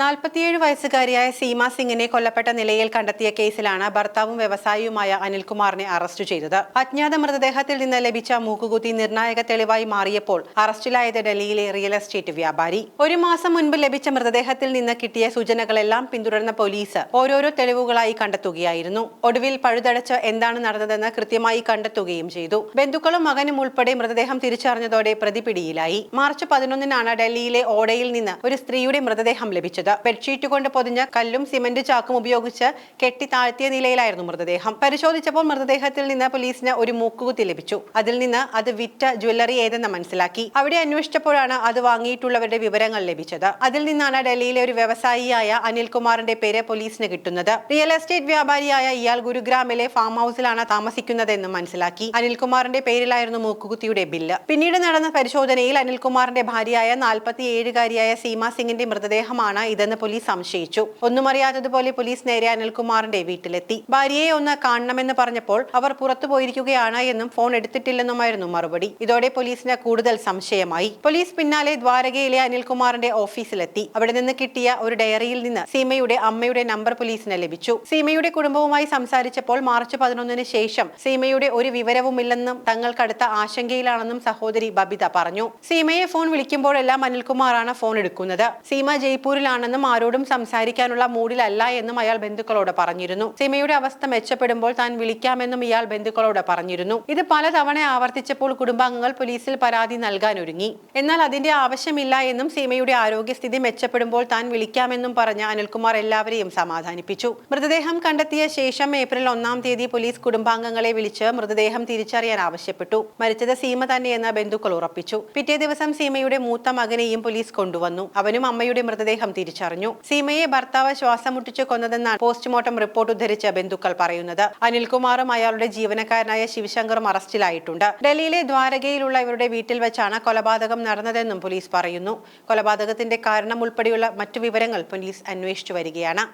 നാൽപ്പത്തിയേഴ് വയസ്സുകാരിയായ സീമ സിംഗിനെ കൊല്ലപ്പെട്ട നിലയിൽ കണ്ടെത്തിയ കേസിലാണ് ഭർത്താവും വ്യവസായിയുമായ അനിൽകുമാറിനെ അറസ്റ്റ് ചെയ്തത്. അജ്ഞാത മൃതദേഹത്തിൽ നിന്ന് ലഭിച്ച മൂക്കുകുത്തി നിർണായക തെളിവായി മാറിയപ്പോൾ അറസ്റ്റിലായത് ഡൽഹിയിലെ റിയൽ എസ്റ്റേറ്റ് വ്യാപാരി. ഒരു മാസം മുൻപ് ലഭിച്ച മൃതദേഹത്തിൽ നിന്ന് കിട്ടിയ സൂചനകളെല്ലാം പിന്തുടർന്ന പോലീസ് ഓരോരോ തെളിവുകളായി കണ്ടെത്തുകയായിരുന്നു. ഒടുവിൽ പഴുതടച്ച് എന്താണ് നടന്നതെന്ന് കൃത്യമായി കണ്ടെത്തുകയും ചെയ്തു. ബന്ധുക്കളും മകനും ഉൾപ്പെടെ മൃതദേഹം തിരിച്ചറിഞ്ഞതോടെ പ്രതി പിടിയിലായി മാർച്ച് പതിനൊന്നിനാണ് ഡൽഹിയിലെ ഓടയിൽ നിന്ന് ഒരു സ്ത്രീയുടെ മൃതദേഹം ലഭിച്ചത്. ബെഡ്ഷീറ്റ് കൊണ്ട് പൊതിഞ്ഞ കല്ലും സിമന്റ് ചാക്കും ഉപയോഗിച്ച് കെട്ടി താഴ്ത്തിയ നിലയിലായിരുന്നു മൃതദേഹം. പരിശോധിച്ചപ്പോൾ മൃതദേഹത്തിൽ നിന്ന് പോലീസിന് ഒരു മൂക്കുകുത്തി ലഭിച്ചു. അതിൽ നിന്ന് അത് വിറ്റ ജ്വല്ലറി ഏതെന്ന് മനസ്സിലാക്കി. അവിടെ അന്വേഷിച്ചപ്പോഴാണ് അത് വാങ്ങിയിട്ടുള്ളവരുടെ വിവരങ്ങൾ ലഭിച്ചത്. അതിൽ നിന്നാണ് ഡൽഹിയിലെ ഒരു വ്യവസായിയായ അനിൽകുമാറിന്റെ പേര് പോലീസിന് കിട്ടുന്നത്. റിയൽ എസ്റ്റേറ്റ് വ്യാപാരിയായ ഇയാൾ ഗുരുഗ്രാമിലെ ഫാം ഹൗസിലാണ് താമസിക്കുന്നതെന്ന് മനസ്സിലാക്കി. അനിൽകുമാറിന്റെ പേരിലായിരുന്നു മൂക്കുകുത്തിയുടെ ബില്ല്. പിന്നീട് നടന്ന പരിശോധനയിൽ അനിൽകുമാറിന്റെ ഭാര്യയായ നാൽപ്പത്തിയേഴുകാരിയായ സീമ സിംഗിന്റെ മൃതദേഹമാണ് ഇതെന്ന് പോലീസ് സംശയിച്ചു. ഒന്നും അറിയാത്തതുപോലെ പോലീസ് നേരെ അനിൽകുമാറിന്റെ വീട്ടിലെത്തി. ഭാര്യയെ ഒന്ന് കാണണമെന്ന് പറഞ്ഞപ്പോൾ അവർ പുറത്തു പോയിരിക്കുകയാണ് എന്നും ഫോൺ എടുത്തിട്ടില്ലെന്നുമായിരുന്നു മറുപടി. ഇതോടെ പോലീസിന് കൂടുതൽ സംശയമായി. പോലീസ് പിന്നാലെ ദ്വാരകയിലെ അനിൽകുമാറിന്റെ ഓഫീസിലെത്തി. അവിടെ നിന്ന് കിട്ടിയ ഒരു ഡയറിയിൽ നിന്ന് സീമയുടെ അമ്മയുടെ നമ്പർ പോലീസിന് ലഭിച്ചു. സീമയുടെ കുടുംബവുമായി സംസാരിച്ചപ്പോൾ മാർച്ച് പതിനൊന്നിന് ശേഷം സീമയുടെ ഒരു വിവരവുമില്ലെന്നും തങ്ങൾക്കടുത്ത ആശങ്കയിലാണെന്നും സഹോദരി ബബിത പറഞ്ഞു. സീമയെ ഫോൺ വിളിക്കുമ്പോഴെല്ലാം അനിൽകുമാറാണ് ഫോൺ എടുക്കുന്നത്. സീമ ജയ്പൂരിലാണെന്നും ആരോടും സംസാരിക്കാനുള്ള മൂഡിലല്ല എന്നും അയാൾ ബന്ധുക്കളോട് പറഞ്ഞിരുന്നു. സീമയുടെ അവസ്ഥ മെച്ചപ്പെടുമ്പോൾ താൻ വിളിക്കാമെന്നും ഇയാൾ ബന്ധുക്കളോട് പറഞ്ഞിരുന്നു. ഇത് പലതവണ ആവർത്തിച്ചപ്പോൾ കുടുംബാംഗങ്ങൾ പോലീസിൽ പരാതി നൽകാൻ ഒരുങ്ങി. എന്നാൽ അതിന്റെ ആവശ്യമില്ല എന്നും സീമയുടെ ആരോഗ്യസ്ഥിതി മെച്ചപ്പെടുമ്പോൾ താൻ വിളിക്കാമെന്നും പറഞ്ഞ അനിൽകുമാർ എല്ലാവരെയും സമാധാനിപ്പിച്ചു. മൃതദേഹം കണ്ടെത്തിയ ശേഷം ഏപ്രിൽ ഒന്നാം തീയതി പോലീസ് കുടുംബാംഗങ്ങളെ വിളിച്ച് മൃതദേഹം തിരിച്ചറിയാൻ ആവശ്യപ്പെട്ടു. മരിച്ചത് സീമ തന്നെയെന്ന് ബന്ധുക്കൾ ഉറപ്പിച്ചു. പിറ്റേ ദിവസം സീമയുടെ മൂത്ത മകനെയും പോലീസ് കൊണ്ടുവന്നു. അവനും അമ്മയുടെ മൃതദേഹം തിരിച്ചറിഞ്ഞു സീമയെ ഭർത്താവ് ശ്വാസം മുട്ടിച്ച് കൊന്നതെന്നാണ് പോസ്റ്റ്മോർട്ടം റിപ്പോർട്ട് ഉദ്ധരിച്ച ബന്ധുക്കൾ പറയുന്നത്. അനിൽകുമാറും അയാളുടെ ജീവനക്കാരനായ ശിവശങ്കറും അറസ്റ്റിലായിട്ടുണ്ട്. ഡൽഹിയിലെ ദ്വാരകയിലുള്ള ഇവരുടെ വീട്ടിൽ വെച്ചാണ് കൊലപാതകം നടന്നതെന്നും പോലീസ് പറയുന്നു. കൊലപാതകത്തിന്റെ കാരണം ഉൾപ്പെടെയുള്ള മറ്റു വിവരങ്ങൾ പോലീസ് അന്വേഷിച്ചു വരികയാണ്.